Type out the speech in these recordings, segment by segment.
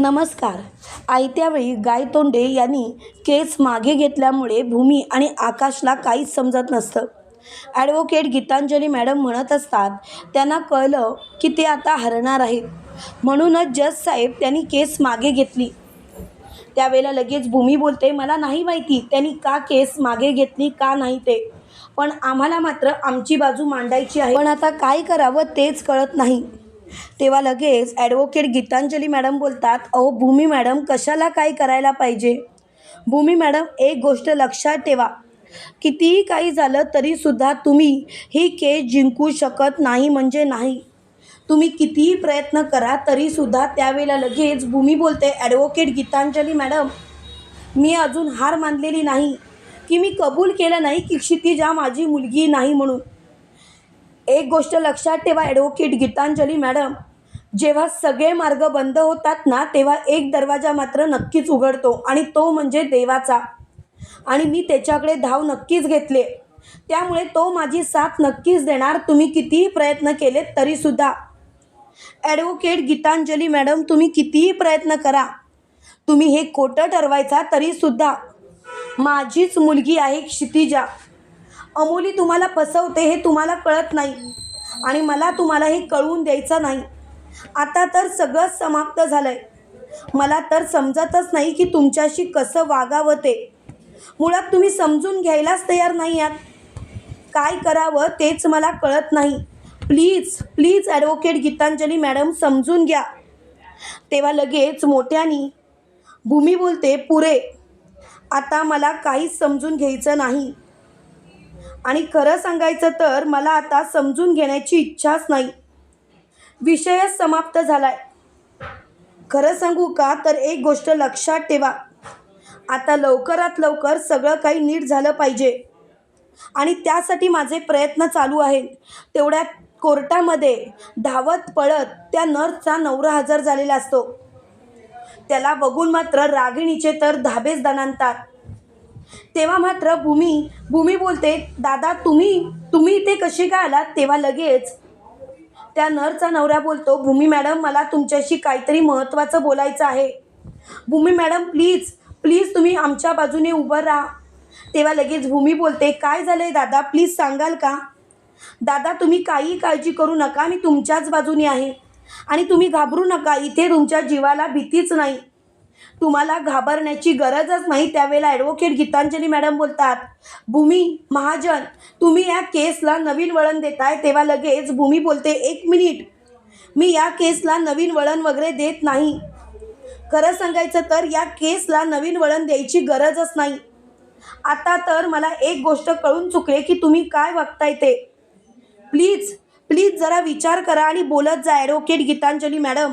नमस्कार. आयत्यावेळी गायतोंडे यांनी केस मागे घेतल्यामुळे भूमी आणि आकाशला काहीच समजत नसतं. ॲडव्होकेट गीतांजली मॅडम म्हणत असतात त्यांना कळलं की ते आता हरणार आहेत. म्हणूनच जज साहेब त्यांनी केस मागे घेतली. त्यावेळेला लगेच भूमी बोलते मला नाही माहिती त्यांनी का केस मागे घेतली का नाही ते. पण आम्हाला मात्र आमची बाजू मांडायची आहे. पण आता काय करावं तेच कळत नाही. तेव्हा लगेच ॲडव्होकेट गीतांजली मॅडम बोलतात अहो भूमी मॅडम कशाला काय करायला पाहिजे? भूमी मॅडम एक गोष्ट लक्षात ठेवा. कितीही काही झालं तरीसुद्धा तुम्ही ही केस जिंकू शकत नाही म्हणजे नाही. तुम्ही कितीही प्रयत्न करा तरीसुद्धा त्यावेळेला लगेच भूमी बोलते ॲडव्होकेट गीतांजली मॅडम मी अजून हार मानलेली नाही. की मी कबूल केलं नाही की क्षितिजा माझी मुलगी नाही म्हणून. एक गोष्ट लक्षात ठेवा ॲडव्होकेट गीतांजली मॅडम जेव्हा सगळे मार्ग बंद होतात ना तेव्हा एक दरवाजा मात्र नक्कीच उघडतो आणि तो म्हणजे देवाचा. आणि मी त्याच्याकडे धाव नक्कीच घेतले त्यामुळे तो माझी साथ नक्कीच देणार तुम्ही कितीही प्रयत्न केले तरीसुद्धा ॲडव्होकेट गीतांजली मॅडम तुम्ही कितीही प्रयत्न करा. तुम्ही हे खोटं ठरवायचा तरीसुद्धा माझीच मुलगी आहे क्षितिजा. अमोली तुम्हाला फसवते हे तुम्हाला कळत नाही. आणि मला तुम्हाला हे कळवून द्यायचं नाही. आता तर सगळंच समाप्त झालं आहे मला तर समजतच नाही की तुमच्याशी कसं वागावं ते. मुळात तुम्ही समजून घ्यायलाच तयार नाही आहात. काय करावं तेच मला कळत नाही. Please please advocate Gitanjali madam समजून घ्या. तेव्हा लगेच मोठ्यानी भूमी बोलते पुरे. आता मला काहीच समजून घ्यायचं नाही. आणि खरं सांगायचं तर मला आता समजून घेण्याची इच्छाच नाही. विषयच समाप्त झालाय. खरं सांगू का? तर एक गोष्ट लक्षात ठेवा. आता लवकरात लवकर सगळं काही नीट झालं पाहिजे. आणि त्यासाठी माझे प्रयत्न चालू आहेत. तेवढ्यात कोर्टामध्ये धावत पळत त्या नर्सचा नवरा हजर झालेला असतो. त्याला बघून मात्र रागिणीचे तर धाबेच दणानतात तेव्हा मात्र भूमी भूमी बोलते दादा तुम्ही तुम्ही इथे कशी काय आलात? तेव्हा लगेच त्या नरचा नवरा बोलतो भूमी मॅडम मला तुमच्याशी काहीतरी महत्त्वाचं बोलायचं आहे. भूमी मॅडम प्लीज प्लीज तुम्ही आमच्या बाजूने उभं राहा. तेव्हा लगेच भूमी बोलते काय झालं आहे दादा प्लीज सांगाल का? दादा तुम्ही काही काळजी करू नका मी तुमच्याच बाजूने आहे आणि तुम्ही घाबरू नका इथे तुमच्या जीवाला भीतीच नाही. तुम्हाला घाबरण्याची गरजच नाही त्यावेळेला ॲडव्होकेट गीतांजली मॅडम बोलतात भूमी महाजन तुम्ही या केसला नवीन वळण देताय तेव्हा लगेच भूमी बोलते एक मिनिट मी या केसला नवीन वळण वगैरे देत नाही. खरं सांगायचं तर या केसला नवीन वळण द्यायची गरजच नाही. आता तर मला एक गोष्ट कळून चुकले की तुम्ही काय वागताय ते. प्लीज प्लीज जरा विचार करा आणि बोलत जा ॲडव्होकेट गीतांजली मॅडम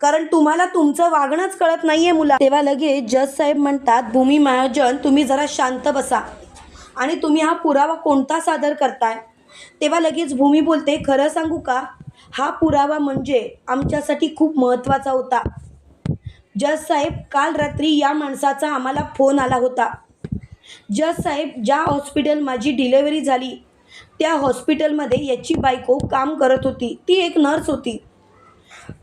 कारण तुम्हाला तुमचं वागणंच कळत नाही आहे मुला. तेव्हा लगेच जज साहेब म्हणतात भूमी महाजन तुम्ही जरा शांत बसा. आणि तुम्ही हा पुरावा कोणता सादर करताय? तेव्हा लगेच भूमी बोलते खरं सांगू का? हा पुरावा म्हणजे आमच्यासाठी खूप महत्त्वाचा होता. जज साहेब काल रात्री या माणसाचा आम्हाला फोन आला होता. जज साहेब ज्या हॉस्पिटल माझी डिलेवरी झाली त्या हॉस्पिटलमध्ये याची बायको काम करत होती. ती एक नर्स होती.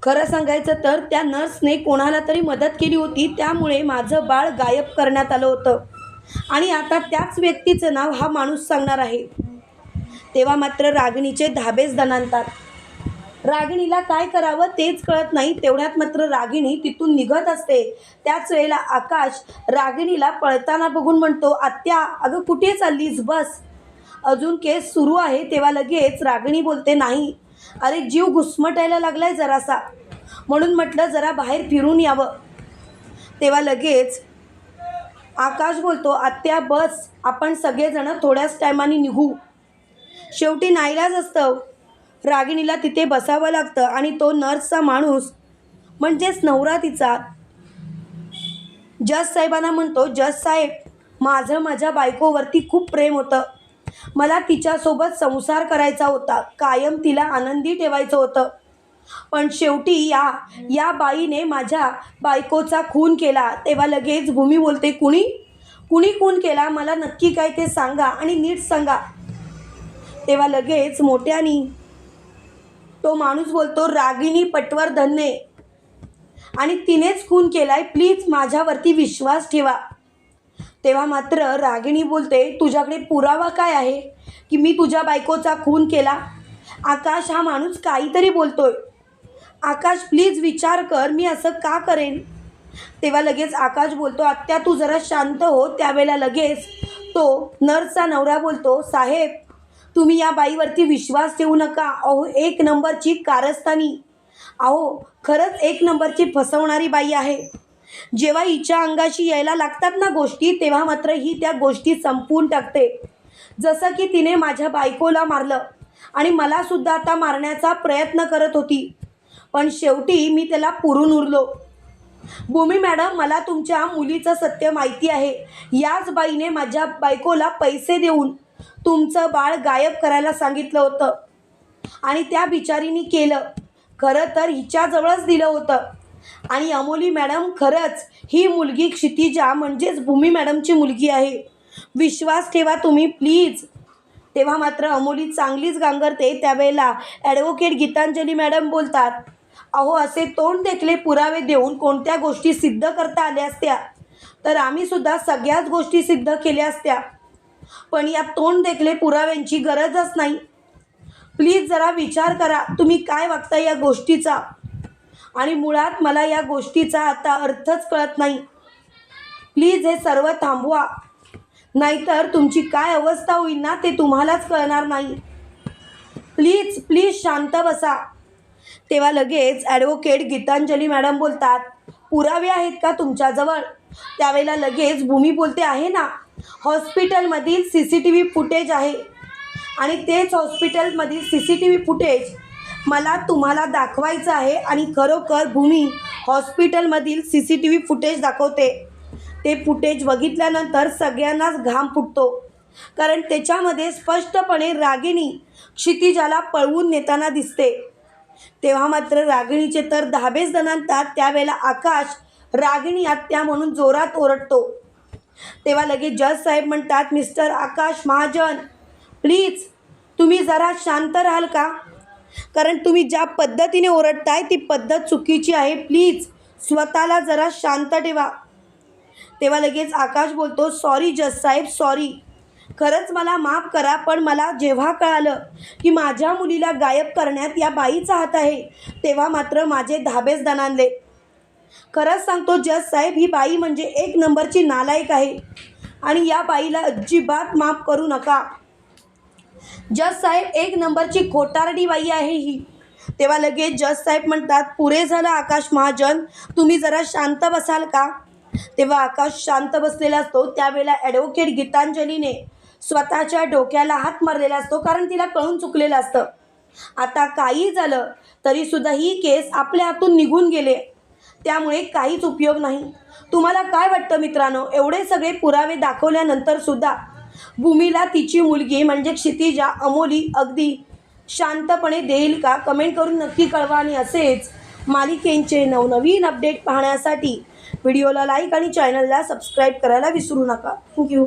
खरं सांगायचं तर त्या नर्सने कोणाला तरी मदत केली होती त्यामुळे माझं बाळ गायब करण्यात आलं होतं. आणि आता त्याच व्यक्तीचं नाव हा माणूस सांगणार आहे. तेव्हा मात्र रागिणीचे धाबेच दणानतात रागिणीला काय करावं तेच कळत नाही तेवढ्यात मात्र रागिणी तिथून निघत असते. त्याच वेळेला आकाश रागिणीला पळताना बघून म्हणतो आत्या अगं कुठे चाललीस? बस. अजून केस सुरू आहे तेव्हा लगेच रागिणी बोलते नाही अरे जीव घुसमटायला लागलाय जरासा. म्हणून म्हटलं जरा बाहेर फिरून यावं. तेव्हा लगेच आकाश बोलतो आत्या बस. आपण सगळेजणं थोड्याच टायमाने निघू. शेवटी नाईलाज असतं. रागिणीला तिथे बसावं लागतं आणि तो नर्सचा माणूस म्हणजेच नवरा तिचा. जज साहेबांना म्हणतो जज साहेब माझं माझ्या बायकोवरती खूप प्रेम होतं. मला तिच्यासोबत संसार करायचा होता. कायम तिला आनंदी ठेवायचं होतं. पण शेवटी या या बाईने माझ्या बायकोचा खून केला. तेव्हा लगेच भूमी बोलते कुणी? कुणी खून केला? मला नक्की काय ते सांगा आणि नीट सांगा. तेव्हा लगेच मोठ्यानी तो माणूस बोलतो रागिनी धन्ये आणि तिनेच खून केलाय. प्लीज माझ्यावरती विश्वास ठेवा. तेव्हा मात्र रागिणी बोलते तुझ्याकडे पुरावा काय आहे? की मी तुझ्या बायकोचा खून केला? आकाश हा माणूस काहीतरी बोलतोय. आकाश प्लीज विचार कर मी असं का करेन? तेव्हा लगेच आकाश बोलतो आत्या तू जरा शांत हो. त्यावेळेला लगेच तो नर्सचा नवरा बोलतो साहेब तुम्ही या बाईवरती विश्वास ठेवू नका. अहो एक नंबरची कारस्थानी. अहो खरंच एक नंबरची फसवणारी बाई आहे. जेव्हा हिच्या अंगाशी यायला लागतात ना गोष्टी तेव्हा मात्र ही त्या गोष्टी संपवून टाकते. जसं की तिने माझ्या बायकोला मारलं आणि मलासुद्धा आता मारण्याचा प्रयत्न करत होती. पण शेवटी मी त्याला पुरून उरलो. भूमी मॅडम मला तुमच्या मुलीचं सत्य माहिती आहे. याच बाईने माझ्या बायकोला पैसे देऊन तुमचं बाळ गायब करायला सांगितलं होतं. आणि त्या बिचारीनी केलं. खरं तर हिच्याजवळच दिलं होतं. आणि अमोली मॅडम खरंच ही मुलगी क्षितिजा म्हणजेच भूमी मॅडमची मुलगी आहे. विश्वास ठेवा तुम्ही प्लीज. तेव्हा मात्र अमोली चांगलीच गांगरते त्यावेळेला ॲडव्होकेट गीतांजली मॅडम बोलतात अहो असे तोंड देखले पुरावे देऊन कोणत्या गोष्टी सिद्ध करता आल्या असत्या? तर आम्हीसुद्धा सगळ्याच गोष्टी सिद्ध केल्या असत्या. पण या तोंड देखले पुराव्यांची गरजच नाही. प्लीज जरा विचार करा तुम्ही काय वागता या गोष्टीचा? आणि मुळात मला या गोष्टीचा आता अर्थच कळत नाही. प्लीज हे सर्व थांबवा. नाहीतर तुमची काय अवस्था होईल ना ते तुम्हालाच कळणार नाही. प्लीज प्लीज शांत बसा. तेव्हा लगेच ॲडव्होकेट गीतांजली मॅडम बोलतात पुरावे आहेत का तुमच्याजवळ? त्यावेळेला लगेच भूमी बोलते आहे ना. हॉस्पिटलमधील C C T V footage आहे. आणि तेच हॉस्पिटलमधील C C T V footage मला तुम्हाला दाखवायचं आहे आणि खरोखर Bhumi हॉस्पिटलमधील C C T V footage दाखवते. ते फुटेज बघितल्यानंतर सगळ्यांनाच घाम फुटतो. कारण त्याच्यामध्ये स्पष्टपणे रागिणी क्षितिजाला पळवून नेताना दिसते. तेव्हा मात्र रागिणीचे तर दहाबेच जणांतात त्यावेळेला आकाश रागिणी आत्या म्हणून जोरात ओरडतो. तेव्हा लगेच जज साहेब म्हणतात मिस्टर आकाश महाजन प्लीज तुम्ही जरा शांत राहाल का? कारण तुम्ही ज्या पद्धतीने ओरडताय ती पद्धत चुकीची आहे. प्लीज स्वतःला जरा शांत ठेवा. तेव्हा लगेच आकाश बोलतो सॉरी जस साहेब सॉरी. खरंच मला माफ करा पण मला जेव्हा कळालं की माझ्या मुलीला गायब करण्यात या बाईचा हात आहे तेव्हा मात्र माझे धाबेच दणानले खरंच सांगतो जस साहेब ही बाई म्हणजे एक नंबरची नालायक आहे. आणि या बाईला अजिबात माफ करू नका. जज साहेब एक नंबरची खोटारडी बाई आहे ही. तेव्हा लगेच जज साहेब म्हणतात पुरे झालं आकाश महाजन तुम्ही जरा शांत बसाल का? तेव्हा आकाश शांत बसलेला असतो त्यावेळेला ॲडव्होकेट गीतांजलीने स्वतःच्या डोक्याला हात मारलेला असतो कारण तिला कळून चुकलेलं असतं. आता काही झालं तरीसुद्धा ही केस आपल्या हातून निघून गेले. त्यामुळे काहीच उपयोग नाही. तुम्हाला काय वाटतं मित्रांनो? एवढे सगळे पुरावे दाखवल्यानंतर सुद्धा भूमीला तिची मुलगी म्हणजे क्षितिजा अमोली अगदी शांतपणे देईल का? कमेंट करून नक्की कळवा आणि असेच मालिकेंचे नवनवीन अपडेट पाहण्यासाठी व्हिडिओला लाईक आणि चॅनलला सबस्क्राईब करायला विसरू नका. थँक्यू